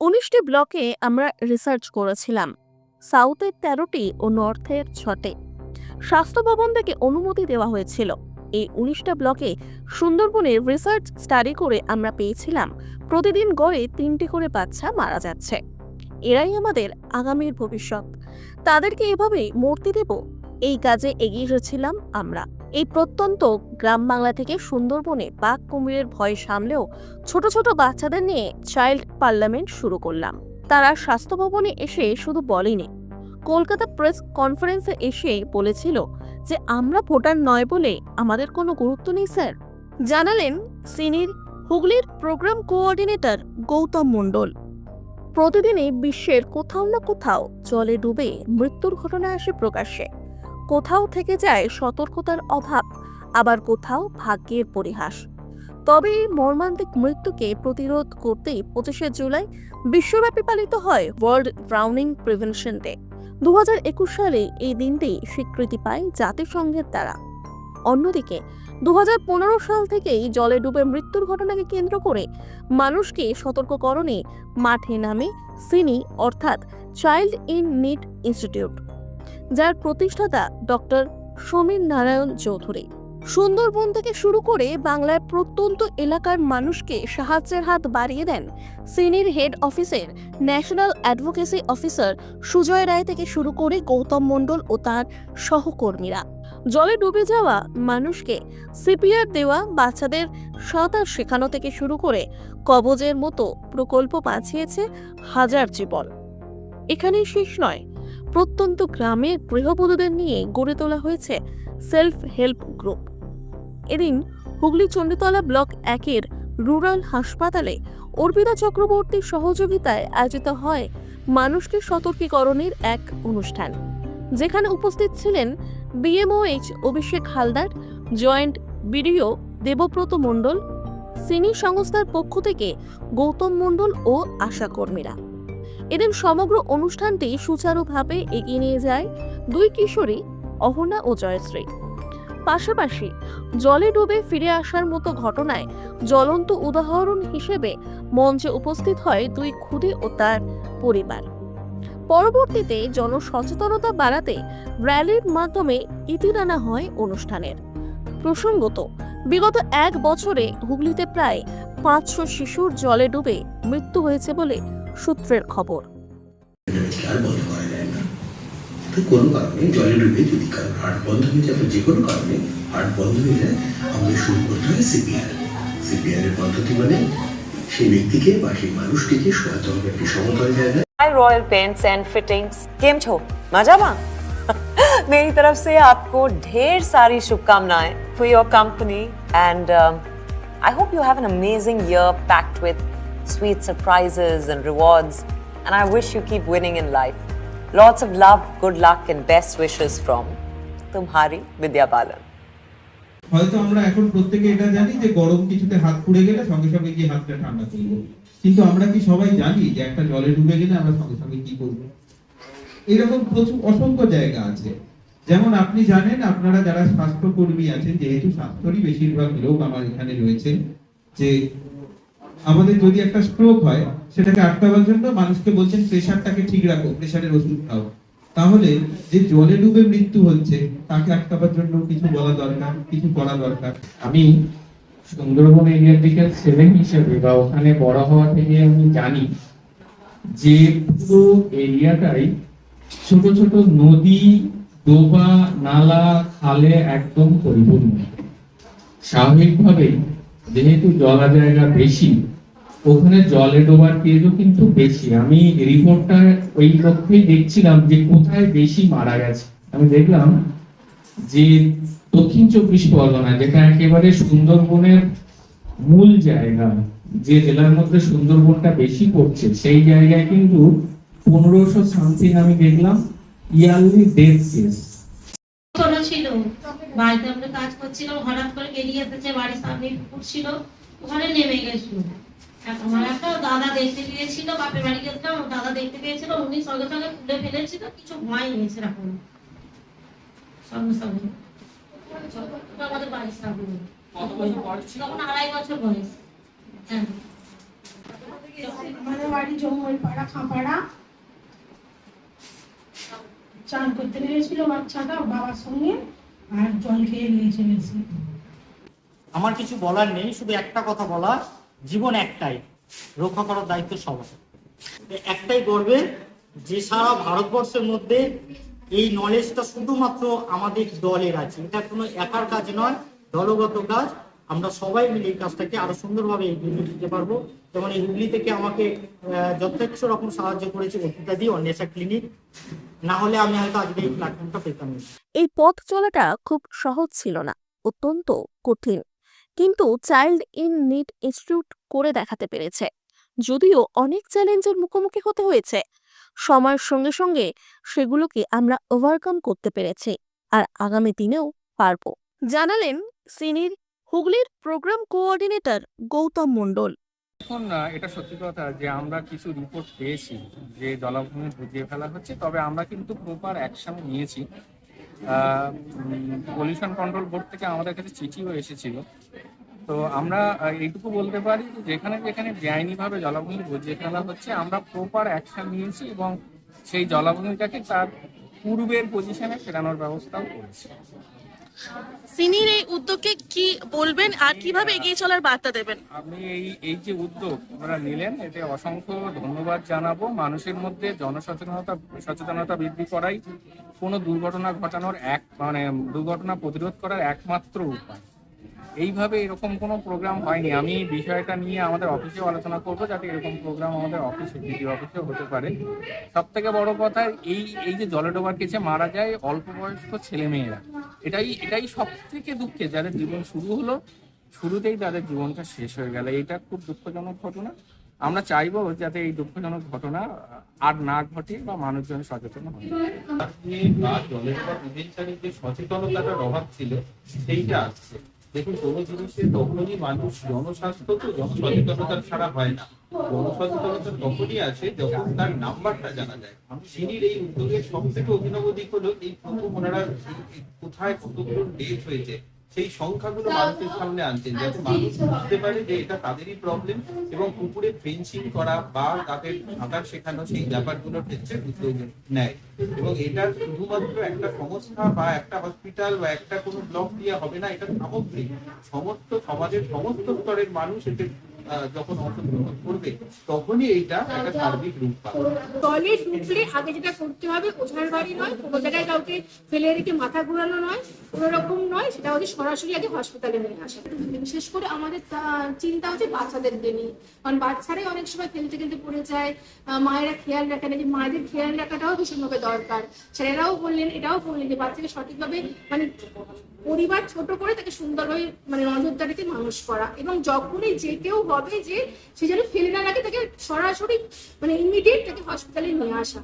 উনিশটি ব্লকে আমরা রিসার্চ করেছিলাম সাউথের তেরোটি ও নর্থের ছটে। স্বাস্থ্য ভবন থেকে অনুমতি দেওয়া হয়েছিল। এই উনিশটা ব্লকে সুন্দরবনের রিসার্চ স্টাডি করে আমরা পেয়েছিলাম, প্রতিদিন গড়ে তিনটি করে বাচ্চা মারা যাচ্ছে। এরাই আমাদের আগামীর ভবিষ্যৎ। তাদেরকে এভাবে মূর্তি দেব, এই কাজে এগিয়ে এসেছিলাম আমরা। এই প্রত্যন্ত গ্রাম বাংলা থেকে সুন্দরবনে বাঘ কুমিরের ভয় সামলেও ছোট ছোট বাচ্চাদের নিয়ে চাইল্ড পার্লামেন্ট শুরু করলাম। তারা স্বাস্থ্য ভবনে এসে শুধু বলেনি। কলকাতা প্রেস কনফারেন্সে এসে বলেছিল যে, আমরা ভোটার নয় বলে আমাদের কোনো গুরুত্ব নেই, স্যার। জানালেন সিনির হুগলির প্রোগ্রাম কোঅর্ডিনেটর গৌতম মণ্ডল। প্রতিদিনই বিশ্বের কোথাও না কোথাও জলে ডুবে মৃত্যুর ঘটনা আসে প্রকাশ্যে। কোথাও থেকে যায় সতর্কতার অভাব, আবার কোথাও ভাগ্যের পরিহাস। তবে এই মর্মান্তিক মৃত্যুকে প্রতিরোধ করতেই পঁচিশে জুলাই বিশ্বব্যাপী পালিত হয় ওয়ার্ল্ড ড্রাউনিং প্রিভেনশন ডে দু সালে এই দিনটি স্বীকৃতি পায় জাতিসংঘের দ্বারা। অন্যদিকে দু হাজার পনেরো সাল থেকেই জলে ডুবে মৃত্যুর ঘটনাকে কেন্দ্র করে মানুষকে সতর্ককরণে মাঠে নামে সিনি অর্থাৎ চাইল্ড ইন নিড ইনস্টিটিউট যার প্রতিষ্ঠাতা ডক্টর সমীর নারায়ণ চৌধুরী। সুন্দরবন থেকে শুরু করে বাংলার প্রত্যন্ত এলাকার মানুষকে সাহায্যের হাত বাড়িয়ে দেন সিনির হেড অফিসের national advocacy officer Sujoy Roy থেকে শুরু করে গৌতম মণ্ডল ও তার সহকর্মীরা। জলে ডুবে যাওয়া মানুষকে সিপিআর দেওয়া, বাচ্চাদের সাঁতার শেখানো থেকে শুরু করে কবজের মতো প্রকল্প বাঁচিয়েছে হাজার জীবন। এখানেই শেষ নয়। প্রত্যন্ত গ্রামের গৃহবধূদের নিয়ে গড়ে তোলা হয়েছে সেলফ হেল্প গ্রুপ। এদিন হুগলি চণ্ডীতলা ব্লক একের রুরাল হাসপাতালে অর্পিতা চক্রবর্তীর সহযোগিতায় আয়োজিত হয় মানুষকে সতর্কীকরণের এক অনুষ্ঠান। যেখানে উপস্থিত ছিলেন BMOH Abhishek Haldar, joint BDO Debabrata Mondal, CINI সংস্থার পক্ষ থেকে গৌতম মণ্ডল ও আশাকর্মীরা। এদিন সমগ্র অনুষ্ঠানটি সুচারুভাবে এগিয়ে নিয়ে যায় দুই কিশোরী, অহনা ও জয়শ্রী। পাশাপাশি জলে ডুবে ফিরে আসার মতো ঘটনায় জ্বলন্ত উদাহরণ হিসেবে মঞ্চে উপস্থিত হয় দুই খুদে ও তার পরিবার। পরবর্তীতে জনসচেতনতা বাড়াতে র্যালির মাধ্যমে ইতি টানা হয় অনুষ্ঠানের। প্রসঙ্গত, বিগত এক বছরে হুগলিতে প্রায় পাঁচশো শিশুর জলে ডুবে মৃত্যু হয়েছে বলে সূত্রের খবর আর বন্ধ করা যায় না তো কোনো কারণে জলে ডুবে যদি কারোর হার্ট বন্ধ হয়ে যায় বা যে কোনো কারণে হার্ট বন্ধ হয়ে যায় আমাদের শুরু করতে হয় সিপিআর সিপিআর এর পদ্ধতি মানে সেই ব্যক্তিকে বা সেই মানুষটিকে সহায়তা হবে একটি সমতল জায়গায় hi Royal paints and fittings केम छो मजामा मेरी तरफ से आपको ढेर सारी शुभकामनाएं for your company and I hope you have an amazing year packed with sweet surprises and rewards and I wish you keep winning in life. Lots of love, good luck and best wishes from Tumhari Vidya Balan. হয়তো আমরা এখন প্রত্যেকে এটা জানি যে গরম কিছুতে হাত পুড়ে গেলে সঙ্গে সঙ্গে গিয়ে হাতটা ঠান্ডা করব কিন্তু আমরা কি সবাই জানি যে একটা জলে ডুবে গেলে আমরা সঙ্গে সঙ্গে কি করব এরকম প্রচুর অসংখ্য জায়গা আছে যেমন আপনি জানেন আপনারা যারা স্বাস্থ্যকর্মী আছেন যেহেতু স্বাস্থ্যরই বেশিরভাগ লোক আমার এখানে রয়েছে যে আমাদের যদি একটা স্ট্রোক হয়, সেটাকে আটকাবার জন্য মানুষকে বলছেন প্রেশারটাকে ঠিক রাখো প্রেশারের ওষুধ খাও। তাহলে যে জলে ডুবে মৃত্যু হচ্ছে, তাকে আটকাবার জন্য কিছু বলা দরকার, কিছু করা দরকার। আমি সুন্দরবন এরিয়ার দিকে ছেলে হিসেবে বা ওখানে বড় হওয়া থেকে আমি জানি যে পুরো এরিয়াটাই ছোট ছোট নদী, ডোবা, নালা, খালে একদম পরিপূর্ণ। স্বাভাবিকভাবেই যেহেতু জলা জায়গা বেশি, ওখানে জলে ডোবার কেজও কিন্তু বেশি। আমি রিপোর্টটা ওই লক্ষ্যেই দেখছিলাম যে কোথায় বেশি মারা গেছে। আমি দেখলাম যে দক্ষিণ চব্বিশ পরগনা, যেটা একেবারে সুন্দরবনের মূল জায়গা, যে জেলার মধ্যে সুন্দরবনটা বেশি পড়ছে, সেই জায়গায় কিন্তু পনেরোশো সামথিং আমি দেখলাম, ইয়ারলি ডেথ কেস। ছোট ছিল। বাড়িতে আমরা কাজ করছিলাম হঠাৎ করে বেরিয়ে এসেছে বাড়ির সামনে পুকুর ছিল ওখানে নেমে গেছিল। আমার একটা দাদা দেখতে পেয়েছিল বাপের বাড়ি গেছিলাম দাদা দেখতে পেয়েছিল উনি সঙ্গে সঙ্গে তুলে ফেলেছিল কিছু হয়নি সেরকম সঙ্গে সঙ্গে। আমাদের বাড়ির সামনে তখন আড়াই বছর বয়স। হ্যাঁ। আমাদের বাড়ি জঙ্গল পাড়া খাঁপাড়া। চান করতে নেমেছিল বাচ্চাটা বাবার সঙ্গে আর জল খেয়ে নিয়ে চলেছে আমার কিছু বলার নেই, শুধু একটা কথা বলা, জীবন একটাই, রক্ষা করার দায়িত্ব সবার। একটাই গর্বের যে সারা ভারতবর্ষের মধ্যে এই নলেজটা শুধুমাত্র আমাদের দলের আছে। এটা কোনো একার কাজ নয়, দলগত কাজ। আমরা সবাই মিলে এই কাজটাকে আরও সুন্দরভাবে এগিয়ে যেতে পারব। যেমন এই হুগলি থেকে আমাকে যথেষ্ট রকম সাহায্য করেছে অর্পিতা দি অন্বেষা ক্লিনিক না হলে আমি হয়তো আজকে এই প্ল্যাটফর্মটা পেতাম এই পথ চলাটা খুব সহজ ছিল না, অত্যন্ত কঠিন। কিন্তু চাইল্ড ইন নিড ইনস্টিটিউট করে দেখাতে পেরেছে। যদিও অনেক চ্যালেঞ্জের মুখোমুখি হতে হয়েছে, সময়ের সঙ্গে সঙ্গে সেগুলোকে আমরা ওভারকাম করতে পেরেছি আর আগামী দিনেও পারব। জানালেন সিনির হুগলির প্রোগ্রাম কোঅর্ডিনেটর গৌতম মণ্ডল। এখন এটা সত্যি কথা যে আমরা কিছু রিপোর্ট পেয়েছি যে জলাভূমি বুঝিয়ে ফেলা হচ্ছে, তবে আমরা কিন্তু প্রপার অ্যাকশন নিয়েছি। পলিউশন কন্ট্রোল বোর্ড থেকে আমাদের কাছে চিঠিও এসেছিল। তো আমরা এইটুকু বলতে পারি যে যেখানে যেখানে বেআইনিভাবে জলাভূমি বুঝিয়ে ফেলা হচ্ছে, আমরা প্রপার অ্যাকশন নিয়েছি এবং সেই জলাভূমিটাকে তার পূর্বের পজিশনে ফেরানোর ব্যবস্থাও করেছি। সিনির এই উদ্যোগকে কি বলবেন আর কীভাবে এগিয়ে চলার বার্তা দেবেন? আপনি এই এই যে উদ্যোগ আপনারা নিলেন এতে অসংখ্য ধন্যবাদ জানাব। মানুষের মধ্যে জনসচেতনতা সচেতনতা বৃদ্ধি করাই কোনো দুর্ঘটনা ঘটানোর এক মানে দুর্ঘটনা প্রতিরোধ করার একমাত্র উপায়। এইভাবে এরকম কোনো প্রোগ্রাম হয়নি। আমি বিষয়টা নিয়ে আমাদের অফিসেও আলোচনা করব, যাতে এরকম প্রোগ্রাম আমাদের অফিসে ডিডি অফিসেও হতে পারে। সব থেকে বড় কথা, এই এই যে জলে ডোবার কেছে মারা যায় অল্প বয়স্ক ছেলে মেয়েরা এটাই এটাই সব থেকে দুঃখে। যাদের জীবন শুরু হলো, শুরুতেই তাদের জীবনটা শেষ হয়ে গেল। এটা খুব দুঃখজনক ঘটনা। আমরা চাইব যাতে এই দুঃখজনক ঘটনা আর না ঘটে বা মানুষজন সচেতন হয় যে সচেতনতাটার অভাব ছিল, সেইটা আসছে। দেখুন, কোনো জিনিসে তখনই মানুষ জনস্বাস্থ্য তো জনসচেতনতা ছাড়া হয় না। জনসচেতনতা তখনই আছে যখন তার নাম্বারটা জানা যায়। সিনির এই উদ্যোগের সব থেকে অভিনব দিক হলো এই প্রথম ওনারা কোথায় কতগুলো ডেট হয়েছে। সেই সংখ্যাগুলো মানুষের সামনে আনছেন, যাতে মানুষ বুঝতে পারে যে এটা তাদেরই প্রবলেম এবং পুকুরে ফেন্সিং করা বা তাদের সাঁতার শেখানো সেই ব্যাপারগুলোর ক্ষেত্রে উদ্যোগ নেয়। এবং এটা শুধুমাত্র একটা সংস্থা বা একটা হসপিটাল বা একটা কোনো ব্লক দিয়ে হবে না, এটা সামগ্রিক। সমস্ত সমাজের সমস্ত স্তরের মানুষ এতে যখন অংশগ্রহণ করবে, তখনই এইটা একটা সার্বিক রূপ পাবে। ঢুকলে আগে যেটা করতে হবে, ওঝার বাড়ি নয়, কোনো জায়গায় কাউকে ফেলে রেখে মাথা ঘুরানো নয়, কোনো রকম নয়, সেটা হচ্ছে সরাসরি আগে হসপিটালে নিয়ে আসা। বিশেষ করে আমাদের চিন্তা হচ্ছে বাচ্চাদেরকে নিয়ে। কারণ বাচ্চারাই অনেক সময় খেলতে খেলতে পড়ে যায় মায়েরা খেয়াল রাখে না যে মায়েদের খেয়াল রাখাটাও ভীষণভাবে দরকার। ছেলেরাও বললেন, এটাও বললেন যে বাচ্চাকে সঠিকভাবে মানে পরিবার ছোট করে তাকে সুন্দরভাবে মানে নজরদারিতে মানুষ করা এবং যখনই যে কেউ হবে যে সে যেন ফেলে না রাখে তাকে সরাসরি মানে ইমিডিয়েট তাকে হসপিটালে নিয়ে আসা।